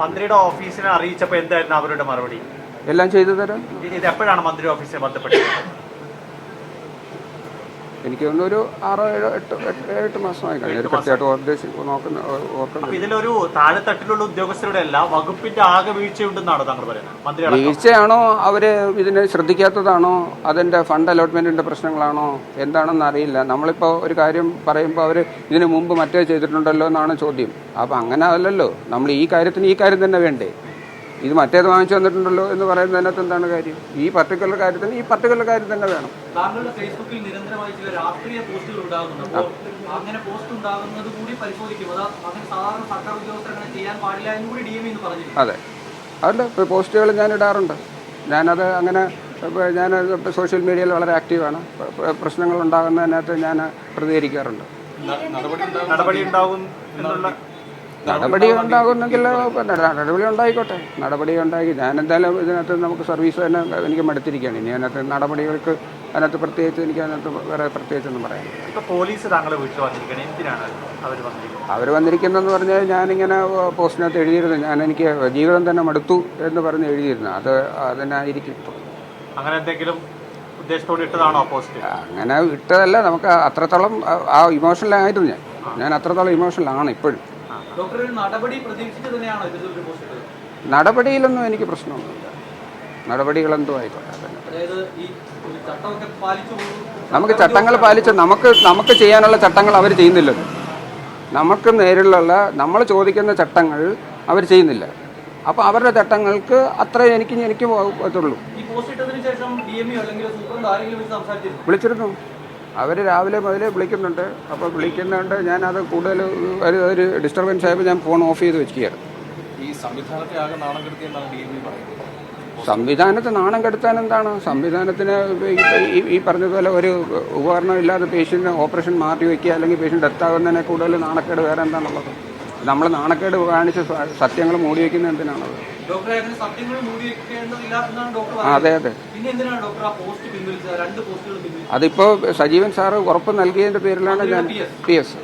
മന്ത്രിയുടെ ഓഫീസിനെ അറിയിച്ചപ്പോൾ എന്തായിരുന്നു അവരുടെ മറുപടി? എല്ലാം ചെയ്തു തരാം. ഇത് എപ്പോഴാണ് മന്ത്രി ഓഫീസിനെ ബന്ധപ്പെട്ടത്? എനിക്ക് തോന്നുന്നു ഒരു ആറോ ഏഴോ എട്ട് എട്ട് മാസമായി കഴിഞ്ഞു. ഒരു കൃത്യമായിട്ട് ഉദ്ദേശി നോക്കുന്ന ഓർക്കുന്നത് ഇതിലൊരു താഴെത്തട്ടിലുള്ള ഉദ്യോഗസ്ഥരുടെ അല്ല വകുപ്പിന്റെ ആകെ വീഴ്ചയുണ്ടെന്നാണോ താങ്കൾ പറയുന്നത്. വീഴ്ചയാണോ അവർ ഇതിനെ ശ്രദ്ധിക്കാത്തതാണോ? അതിന്റെ ഫണ്ട് അലോട്ട്മെന്റിന്റെ പ്രശ്നങ്ങളാണോ? എന്താണെന്ന് അറിയില്ല. നമ്മളിപ്പോ ഒരു കാര്യം പറയുമ്പോൾ അവർ ഇതിനു മുമ്പ് മറ്റേ ചെയ്തിട്ടുണ്ടല്ലോ എന്നാണ് ചോദ്യം. അപ്പം അങ്ങനെ അല്ലല്ലോ. നമ്മൾ ഈ കാര്യത്തിന് ഈ കാര്യം തന്നെ വേണ്ടേ? ഇത് മറ്റേത് വാങ്ങിച്ചു വന്നിട്ടുണ്ടല്ലോ എന്ന് പറയുന്നതിനകത്ത് എന്താണ് കാര്യം? ഈ പർട്ടിക്കുലർ കാര്യത്തിന് ഈ പർട്ടിക്കുലർ കാര്യം തന്നെ വേണം. പറഞ്ഞിട്ടുണ്ട് അതെ അതല്ല ഇപ്പോൾ പോസ്റ്റുകൾ ഞാൻ ഇടാറുണ്ട്. ഞാനത് അങ്ങനെ ഞാൻ സോഷ്യൽ മീഡിയയിൽ വളരെ ആക്റ്റീവാണ് പ്ര- പ്രശ്നങ്ങൾ ഉണ്ടാകുന്നതിനകത്ത് ഞാൻ പ്രതികരിക്കാറുണ്ട്. നടപടി ഉണ്ടാവും എന്നുള്ള നടപടി ഉണ്ടാകുന്നെങ്കിൽ പിന്നെ നടപടി ഉണ്ടായിക്കോട്ടെ. നടപടി ഉണ്ടാക്കി. ഞാൻ എന്തായാലും ഇതിനകത്ത് നമുക്ക് സർവീസ് തന്നെ എനിക്ക് മടുത്തിരിക്കുകയാണ്. ഇനി അതിനകത്ത് നടപടികൾക്ക് അതിനകത്ത് പ്രത്യേകിച്ച് എനിക്ക് അതിനകത്ത് വേറെ പ്രത്യേകിച്ചൊന്നും ഒന്നും പറയാം പോലീസ് താങ്കളെ വീട്ടിൽ വന്നിരിക്കണം എന്തിനാണ് അവർ വന്നിരിക്കുന്നത്? അവർ വന്നിരിക്കുന്നതെന്ന് പറഞ്ഞാൽ ഞാനിങ്ങനെ പോസ്റ്റിനകത്ത് എഴുതിയിരുന്നു. ഞാൻ എനിക്ക് ജീവിതം തന്നെ മടുത്തു എന്ന് പറഞ്ഞ് എഴുതിയിരുന്നു. അത് അതിനായിരിക്കും ഇപ്പോൾ അങ്ങനെ എന്തെങ്കിലും ഉദ്ദേശത്തോടെ ഇട്ടതാണോ പോസ്റ്റ്? അങ്ങനെ ഇട്ടതല്ല. നമുക്ക് അത്രത്തോളം ആ ഇമോഷണലായിരുന്നു ഞാൻ. ഞാൻ അത്രത്തോളം ഇമോഷണലാണ് ഇപ്പോഴും. നടപടിയിലൊന്നും എനിക്ക് പ്രശ്നമൊന്നുമില്ല. നടപടികളെന്തോ ആയിക്കോട്ടെ നമുക്ക് ചട്ടങ്ങൾ പാലിച്ച് നമുക്ക് നമുക്ക് ചെയ്യാനുള്ള ചട്ടങ്ങൾ അവർ ചെയ്യുന്നില്ല. നമുക്ക് നേരിലുള്ള നമ്മൾ ചോദിക്കുന്ന ചട്ടങ്ങൾ അവർ ചെയ്യുന്നില്ല. അപ്പോൾ അവരുടെ ചട്ടങ്ങൾക്ക് അത്ര എനിക്ക് എനിക്ക് പറ്റുള്ളൂ വിളിച്ചിരുന്നു. അവർ രാവിലെ മുതലേ വിളിക്കുന്നുണ്ട്. അപ്പോൾ വിളിക്കുന്നുണ്ട്. ഞാനത് കൂടുതൽ ഒരു ഒരു ഡിസ്റ്റർബൻസ് ആയപ്പോൾ ഞാൻ ഫോൺ ഓഫ് ചെയ്ത് വെക്കുകയായിരുന്നു ഈ സംവിധാനത്തെ ആകെ നാണം കെടുത്തിയെന്നാണ് ഡി എം പറയുന്നത്. സംവിധാനത്തെ നാണം കെടുത്താൻ എന്താണ്? സംവിധാനത്തിന് ഈ- പറഞ്ഞതുപോലെ ഒരു ഉപകരണം ഇല്ലാതെ പേഷ്യന്റ് ഓപ്പറേഷൻ മാറ്റി വയ്ക്കുക അല്ലെങ്കിൽ പേഷ്യന്റ് ഡെത്ത് ആകുന്നതിനെ കൂടുതൽ നാണക്കേട് വേറെ എന്താണുള്ളത്? നമ്മൾ നാണക്കേട് കാണിച്ച് സത്യങ്ങൾ മൂടി വയ്ക്കുന്നത് എന്തിനാണത്? ഡോക്ടറെ അങ്ങനെ സത്യങ്ങൾ മൂടി എന്നാണ് ഡോക്ടർ അതെ അതെ. പിന്നെ എന്തിനാണ് ഡോക്ടർ ആ പോസ്റ്റ് പിൻവലിച്ചത്? രണ്ട് പോസ്റ്റുകൾ പിൻവലിച്ചത്? അതിപ്പോ സജീവൻ സാറ് ഉറപ്പ് നൽകിയതിന്റെ പേരിലാണ് ഞാൻ. P S.